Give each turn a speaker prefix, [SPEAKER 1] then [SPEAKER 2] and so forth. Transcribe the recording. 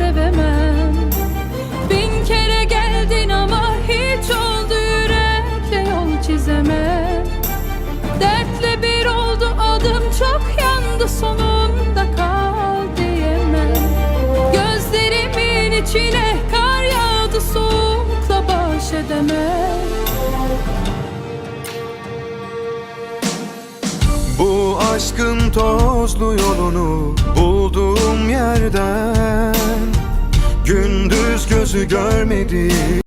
[SPEAKER 1] sevemem. Bin kere geldin ama hiç oldu yürekle yol çizemem. Dertle bir oldu adım çok yandı sonunda kal diyemem. Gözlerimin içine kar yağdı soğukla baş edemem.
[SPEAKER 2] Bu aşkın tozlu yolunu bulduğum yerden Gündüz gözü görmedi